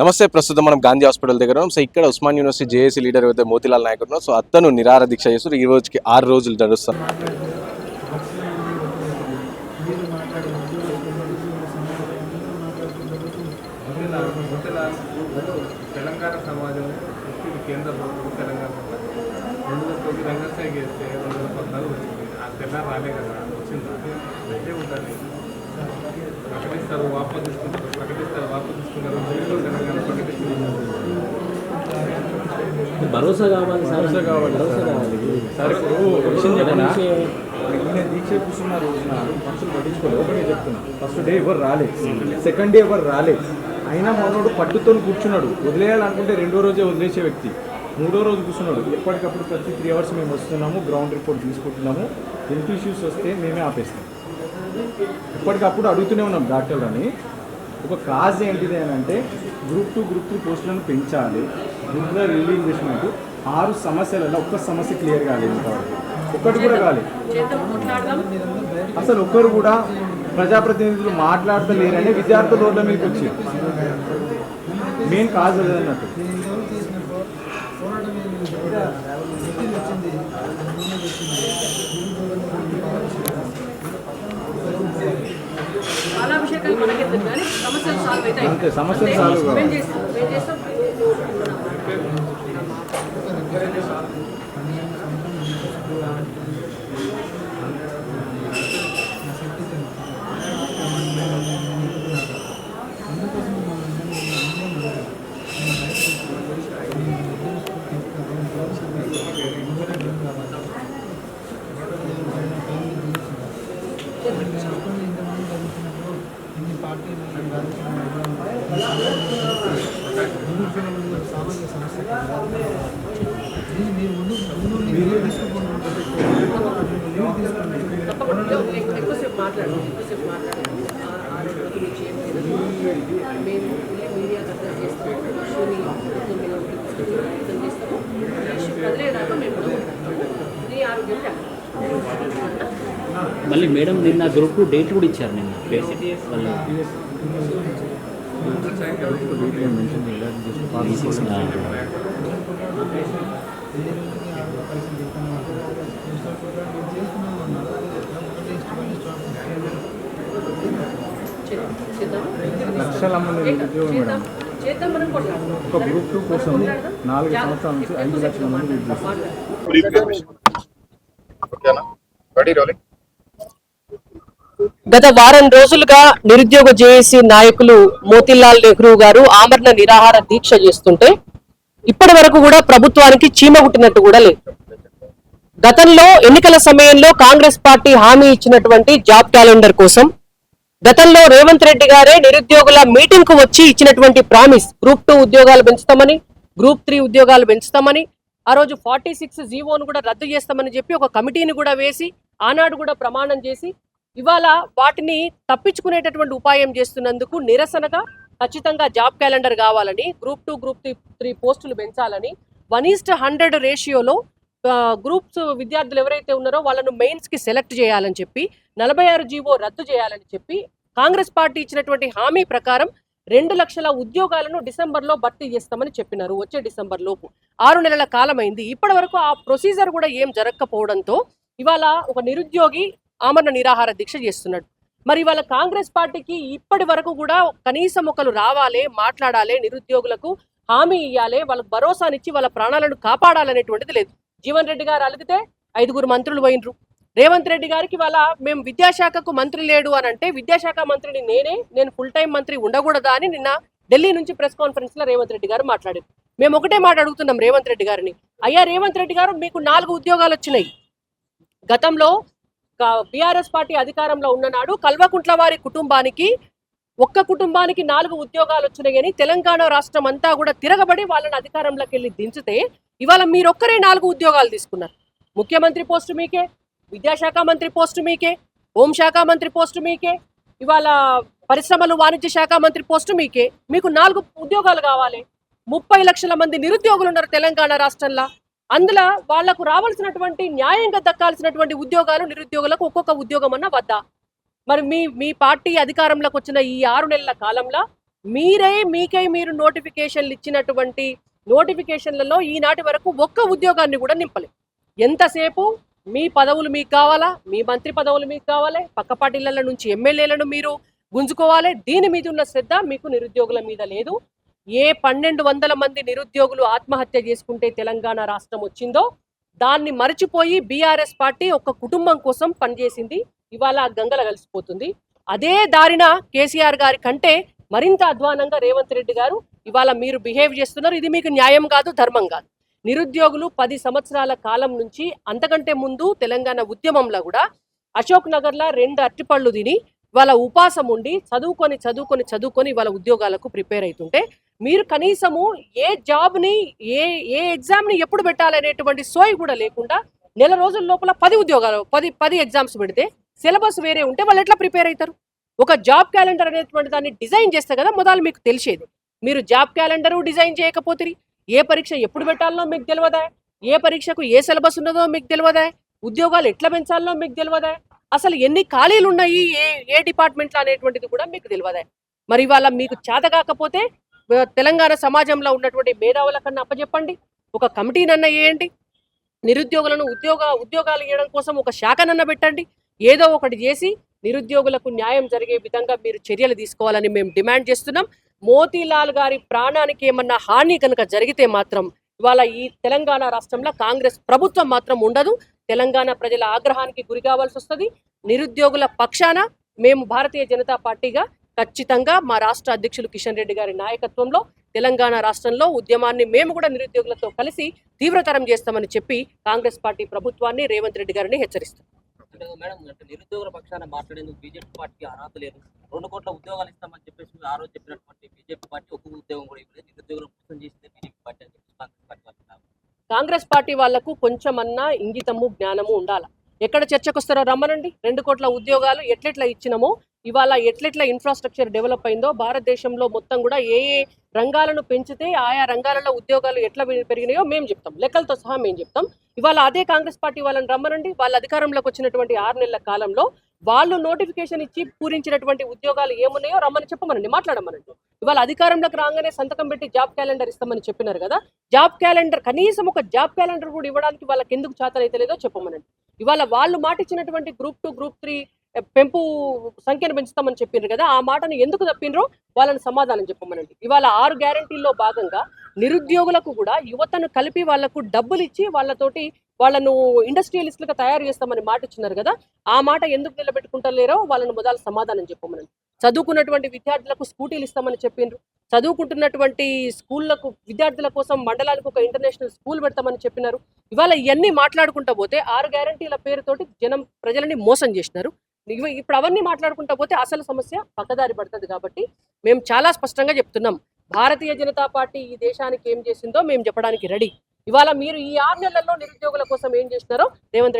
నమస్తే ప్రస్తుతం మనం గాంధీ హాస్పిటల్ దగ్గర ఉన్నాం సో ఇక్కడ ఉస్మాన్ యూనివర్సిటీ జేఏసీ లీడర్ అయితే మోతిలాల్ నాయక్ ఉన్నాం సో అతను నిరార దీక్ష చేస్తారు ఈ రోజుకి ఆరు రోజులు నడుస్తారు తెలంగాణ సమాజం కేంద్ర ప్రభుత్వం తెలంగాణ రెండు వేల తొమ్మిది రంగస్థాయి చేస్తే రెండు వేల పద్నాలుగు వచ్చింది ఆ రాలే కదా వచ్చిందా అదే ఉంటుంది ప్రకటిస్తారు వాపసు తీసుకుంటారు. ప్రకటిస్తారు తెలంగాణ ప్రకటిస్తున్నారు భరోసా కావాలి భరోసా కావాలి భరోసా కావాలి. సార్ ఇప్పుడు ఒక విషయం చెప్పనా? నేను దీక్ష కూర్చున్న రోజున మనుషులు పట్టించుకోలేదు ఒకటే చెప్తున్నా. ఫస్ట్ డే ఎవరు రాలే. సెకండ్ డే ఎవరు రాలే. అయినా మనోడు పట్టుతో కూర్చున్నాడు. వదిలేయాలనుకుంటే రెండో రోజే వదిలేసే వ్యక్తి. మూడో రోజు కూర్చున్నాడు. ఎప్పటికప్పుడు ప్రతి త్రీ అవర్స్ మేము వస్తున్నాము గ్రౌండ్ రిపోర్ట్ తీసుకుంటున్నాము. హెల్త్ ఇష్యూస్ వస్తే మేమే ఆపేస్తాం. ఎప్పటికప్పుడు అడుగుతూనే ఉన్నాం డాక్టర్లు అని. ఒక కాజ్ ఏంటిది అని అంటే గ్రూప్ టూ గ్రూప్ త్రీ పోస్టులను పెంచాలి. గ్రూప్లో రిలీజేషన్ ఆరు సమస్యలలో ఒక్క సమస్య క్లియర్ కాలేదు ఇంతవరకు. ఒక్కటి కూడా కాలేదు. అసలు ఒక్కరు కూడా ప్రజాప్రతినిధులు మాట్లాడతలేరని విద్యార్థులు రోడ్ల మీదకి వచ్చి. మెయిన్ కాజ్ లేదన్నట్టు పాలాభిషేకాలు మనకెందుకు కానీ సమస్యలు సాల్వ్ అవుతాయి అంతే, సమస్యలు అంతే? solve కావాలి. మేము చేస్తాం మేము చేస్తాం తప్పకుండా ఎక్కు- ఎక్కువసేపు మాట్లాడు ఎక్కువసేపు మాట్లాడు ఆ- ఆ రోజు గురించి ఏం లేదు మేము వెళ్ళి మీడియా కథ చేస్తాము ఇష్యూని ప్రభుత్వం మీద తీసుకొచ్చి ప్రయత్నం చేస్తాము ఈ ఇష్యూ కదిలేదాకా మేము కూడా ఉంటాము నీ ఆరోగ్యం జాగ్రత్త. మళ్ళీ మేడం నిన్న గ్రూప్ టూ డేట్ కూడా ఇచ్చారు నిన్న లక్షల మంది మేడం ఒక గ్రూప్ టూ కోసం. నాలుగు. సంవత్సరాల నుంచి ఐదు లక్షల మంది చేస్తారు మాట్లాడు. ఓకేనా రెడీ రోలింగ్ గత వారం రోజులుగా నిరుద్యోగ జేఏసీ నాయకులు మోతిలాల్ నెహ్రూ గారు ఆమరణ నిరాహార దీక్ష చేస్తుంటే ఇప్పటి వరకు కూడా ప్రభుత్వానికి చీమ కుట్టినట్టు కూడా లేదు. గతంలో ఎన్నికల సమయంలో కాంగ్రెస్ పార్టీ హామీ ఇచ్చినటువంటి జాబ్ క్యాలెండర్ కోసం గతంలో రేవంత్ రెడ్డి గారే నిరుద్యోగుల మీటింగ్కు వచ్చి ఇచ్చినటువంటి ప్రామిస్ గ్రూప్ టూ ఉద్యోగాలు పెంచుతామని గ్రూప్ త్రీ ఉద్యోగాలు పెంచుతామని ఆ రోజు ఫార్టీ సిక్స్ జీవోను కూడా రద్దు చేస్తామని చెప్పి ఒక కమిటీని కూడా వేసి ఆనాడు కూడా ప్రమాణం చేసి ఇవాళ వాటిని తప్పించుకునేటటువంటి ఉపాయం చేస్తున్నందుకు నిరసనగా ఖచ్చితంగా జాబ్ క్యాలెండర్ కావాలని group two group three three పోస్టులు పెంచాలని వన్ ఈస్ట్ హండ్రెడ్ రేషియోలో గ్రూప్స్ విద్యార్థులు ఎవరైతే ఉన్నారో వాళ్ళను మెయిన్స్కి సెలెక్ట్ చేయాలని చెప్పి నలభై ఆరు జీవో రద్దు చేయాలని చెప్పి కాంగ్రెస్ పార్టీ ఇచ్చినటువంటి హామీ ప్రకారం రెండు లక్షల ఉద్యోగాలను డిసెంబర్లో భర్తీ చేస్తామని చెప్పినారు వచ్చే డిసెంబర్ లోపు ఆరు నెలల కాలమైంది. ఇప్పటి వరకు ఆ ప్రొసీజర్ కూడా ఏం జరగకపోవడంతో ఇవాళ ఒక నిరుద్యోగి ఆమరణ నిరాహార దీక్ష చేస్తున్నాడు. మరి ఇవాళ కాంగ్రెస్ పార్టీకి ఇప్పటి వరకు కూడా కనీసం ఒకరు రావాలి మాట్లాడాలి నిరుద్యోగులకు హామీ ఇవ్వాలి వాళ్ళకు భరోసానిచ్చి వాళ్ళ ప్రాణాలను కాపాడాలనేటువంటిది లేదు. జీవన్ రెడ్డి గారు అలిగితే ఐదుగురు మంత్రులు పోయినరు రేవంత్ రెడ్డి గారికి వాళ్ళ మేము విద్యాశాఖకు మంత్రి లేడు అని అంటే విద్యాశాఖ మంత్రిని నేనే నేను ఫుల్ టైం మంత్రి ఉండకూడదా అని నిన్న ఢిల్లీ నుంచి ప్రెస్ కాన్ఫరెన్స్లో రేవంత్ రెడ్డి గారు మాట్లాడారు. మేము ఒకటే మాట అడుగుతున్నాం రేవంత్ రెడ్డి గారిని. అయ్యా రేవంత్ రెడ్డి గారు మీకు నాలుగు ఉద్యోగాలు వచ్చినాయి. గతంలో బీఆర్ఎస్ పార్టీ అధికారంలో ఉన్ననాడు కల్వకుంట్ల వారి కుటుంబానికి ఒక్క కుటుంబానికి నాలుగు ఉద్యోగాలు వచ్చినాయని తెలంగాణ రాష్ట్రం అంతా కూడా తిరగబడి వాళ్ళని అధికారంలోకి వెళ్ళి దించితే ఇవాళ మీరొక్కరే నాలుగు ఉద్యోగాలు తీసుకున్నారు. ముఖ్యమంత్రి పోస్టు మీకే విద్యాశాఖ మంత్రి పోస్టు మీకే హోంశాఖ మంత్రి పోస్టు మీకే ఇవాళ పరిశ్రమలు వాణిజ్య శాఖ మంత్రి పోస్టు మీకే. మీకు నాలుగు ఉద్యోగాలు కావాలి. ముప్పై లక్షల మంది నిరుద్యోగులు ఉన్నారు తెలంగాణ రాష్ట్రంలో. అందులో వాళ్ళకు రావాల్సినటువంటి న్యాయంగా దక్కాల్సినటువంటి ఉద్యోగాలు నిరుద్యోగులకు ఒక్కొక్క ఉద్యోగం అన్న వద్దా. మరి మీ మీ పార్టీ అధికారంలోకి వచ్చిన ఈ ఆరు నెలల కాలంలో మీరే మీకై మీరు నోటిఫికేషన్లు ఇచ్చినటువంటి నోటిఫికేషన్లలో ఈనాటి వరకు ఒక్క ఉద్యోగాన్ని కూడా నింపలేదు. ఎంతసేపు? మీ పదవులు మీకు కావాలా? మీ మంత్రి పదవులు మీకు కావాలి? పక్క పార్టీల నుంచి ఎమ్మెల్యేలను మీరు గుంజుకోవాలి? దీని మీద ఉన్న శ్రద్ధ మీకు నిరుద్యోగుల మీద లేదు. ఏ పన్నెండు వందల మంది నిరుద్యోగులు ఆత్మహత్య చేసుకుంటే తెలంగాణ రాష్ట్రం వచ్చిందో దాన్ని మరచిపోయి బీఆర్ఎస్ పార్టీ ఒక కుటుంబం కోసం పనిచేసింది. ఇవాళ గంగల కలిసిపోతుంది. అదే దారిన కేసీఆర్ గారి కంటే మరింత అధ్వానంగా రేవంత్ రెడ్డి గారు ఇవాళ మీరు బిహేవ్ చేస్తున్నారు. ఇది మీకు న్యాయం కాదు ధర్మం కాదు. నిరుద్యోగులు పది సంవత్సరాల కాలం నుంచి అంతకంటే ముందు తెలంగాణ ఉద్యమంలో కూడా అశోక్ నగర్లో రెండు అట్టిపళ్ళు తిని వాళ్ళ ఉపాసం ఉండి చదువుకొని చదువుకొని చదువుకొని వాళ్ళ ఉద్యోగాలకు ప్రిపేర్ అవుతుంటే మీరు కనీసము ఏ జాబ్ని ఏ ఏ ఎగ్జామ్ని ఎప్పుడు పెట్టాలనేటువంటి సోయి కూడా లేకుండా నెల రోజుల లోపల పది ఉద్యోగాలు పది పది ఎగ్జామ్స్ పెడితే సిలబస్ వేరే ఉంటే వాళ్ళు ఎట్లా ప్రిపేర్ అవుతారు ఒక జాబ్ క్యాలెండర్ అనేటువంటి దాన్ని డిజైన్ చేస్తే కదా మొదలు మీకు తెలిసేది. మీరు జాబ్ క్యాలెండరు డిజైన్ చేయకపోతే ఏ పరీక్ష ఎప్పుడు పెట్టాలనో మీకు తెలియదా ఏ పరీక్షకు ఏ సిలబస్ ఉన్నదో మీకు తెలియదా ఉద్యోగాలు ఎట్లా పెంచాలనో మీకు తెలియదా అసలు ఎన్ని ఖాళీలు ఉన్నాయి ఏ ఏ డిపార్ట్మెంట్లో అనేటువంటిది కూడా మీకు తెలియదా మరి ఇవాళ మీకు చేత కాకపోతే తెలంగాణ సమాజంలో ఉన్నటువంటి మేధావుల కన్నా అప్పచెప్పండి ఒక కమిటీనన్న వేయండి. నిరుద్యోగులను ఉద్యోగ ఉద్యోగాలు ఇవ్వడం కోసం ఒక శాఖనన్న పెట్టండి. ఏదో ఒకటి చేసి నిరుద్యోగులకు న్యాయం జరిగే విధంగా మీరు చర్యలు తీసుకోవాలని మేము డిమాండ్ చేస్తున్నాం. మోతీలాల్ గారి ప్రాణానికి ఏమన్నా హాని కనుక జరిగితే మాత్రం ఇవాళ ఈ తెలంగాణ రాష్ట్రంలో కాంగ్రెస్ ప్రభుత్వం మాత్రం ఉండదు. తెలంగాణ ప్రజల ఆగ్రహానికి గురి కావాల్సి వస్తుంది. నిరుద్యోగుల పక్షాన మేము భారతీయ జనతా పార్టీగా ఖచ్చితంగా మా రాష్ట్ర అధ్యక్షులు కిషన్ రెడ్డి గారి నాయకత్వంలో తెలంగాణ రాష్ట్రంలో ఉద్యమాన్ని మేము కూడా నిరుద్యోగులతో కలిసి తీవ్రతరం చేస్తామని చెప్పి కాంగ్రెస్ పార్టీ ప్రభుత్వాన్ని రేవంత్ రెడ్డి గారిని హెచ్చరిస్తాం అంటే మేడం. అంటే నిరుద్యోగుల పక్షాన మాట్లాడేందుకు బీజేపీ పార్టీకి అర్హత లేదు. రెండు కోట్ల ఉద్యోగాలు ఇస్తామని చెప్పేసి మీరు ఆ రోజు చెప్పినటువంటి బీజేపీ పార్టీ ఒక్క ఉద్యోగం కూడా ఇవ్వలేదు. నిరుద్యోగులు మోసం చేసిందే బీజేపీ పార్టీ అని చెప్పేసి కాంగ్రెస్ పార్టీ వాళ్ళు అన్నారు. కాంగ్రెస్ పార్టీ వాళ్ళకు కొంచెమన్నా ఇంగితము జ్ఞానము ఉండాలి? ఎక్కడ చర్చకు వస్తారో రమ్మనండి. రెండు కోట్ల ఉద్యోగాలు ఎట్లెట్లా ఇచ్చినామో ఇవాళ ఎట్లెట్లా ఇన్ఫ్రాస్ట్రక్చర్ డెవలప్ అయిందో భారతదేశంలో మొత్తం కూడా ఏ ఏ రంగాలను పెంచితే ఆయా రంగాలలో ఉద్యోగాలు ఎట్లా పెరిగినాయో మేము చెప్తాం. లెక్కలతో సహా మేము చెప్తాం. ఇవాళ అదే కాంగ్రెస్ పార్టీ వాళ్ళని రమ్మనండి. వాళ్ళ అధికారంలోకి వచ్చినటువంటి ఆరు నెలల కాలంలో వాళ్ళు నోటిఫికేషన్ ఇచ్చి పూరించినటువంటి ఉద్యోగాలు ఏమున్నాయో రమ్మని చెప్పమనండి. మాట్లాడమనండి. ఇవాళ అధికారంలోకి రాగానే సంతకం పెట్టి జాబ్ క్యాలెండర్ ఇస్తామని చెప్పినారు కదా జాబ్ క్యాలెండర్ కనీసం ఒక జాబ్ క్యాలెండర్ కూడా ఇవ్వడానికి వాళ్ళకి ఎందుకు చేతనైతే లేదో చెప్పమనండి. ఇవాళ వాళ్ళు మాట ఇచ్చినటువంటి గ్రూప్ టూ గ్రూప్ త్రీ పెంపు సంఖ్యను పెంచుతామని చెప్పిండ్రు కదా ఆ మాటను ఎందుకు తప్పిండ్రో వాళ్ళని సమాధానం చెప్పమనండి. ఇవాళ ఆరు గ్యారంటీల్లో భాగంగా నిరుద్యోగులకు కూడా యువతను కలిపి వాళ్ళకు డబ్బులు ఇచ్చి వాళ్ళతోటి వాళ్ళను ఇండస్ట్రియలిస్టులుగా తయారు చేస్తామని మాట ఇచ్చినారు కదా ఆ మాట ఎందుకు నిలబెట్టుకుంటలేరో వాళ్ళని మొదలు సమాధానం చెప్పమనండి. చదువుకున్నటువంటి విద్యార్థులకు స్కూటీలు ఇస్తామని చెప్పిండ్రు చదువుకుంటున్నటువంటి స్కూళ్ళకు విద్యార్థుల కోసం మండలానికి ఒక ఇంటర్నేషనల్ స్కూల్ పెడతామని చెప్పినారు. ఇవాళ ఇవన్నీ మాట్లాడుకుంటా పోతే ఆరు గ్యారంటీల పేరుతోటి జనం ప్రజలని మోసం చేసినారు. ఇప్పుడు అవన్నీ మాట్లాడుకుంటా పోతే అసలు సమస్య పక్కదారి పడుతుంది కాబట్టి మేము చాలా స్పష్టంగా చెప్తున్నాం. భారతీయ జనతా పార్టీ ఈ దేశానికి ఏం చేసిందో మేము చెప్పడానికి రెడీ. ఇవాళ మీరు ఈ ఆరు నెలల్లో నిరుద్యోగుల కోసం ఏం చేసినారో రేవంత్ రెడ్డి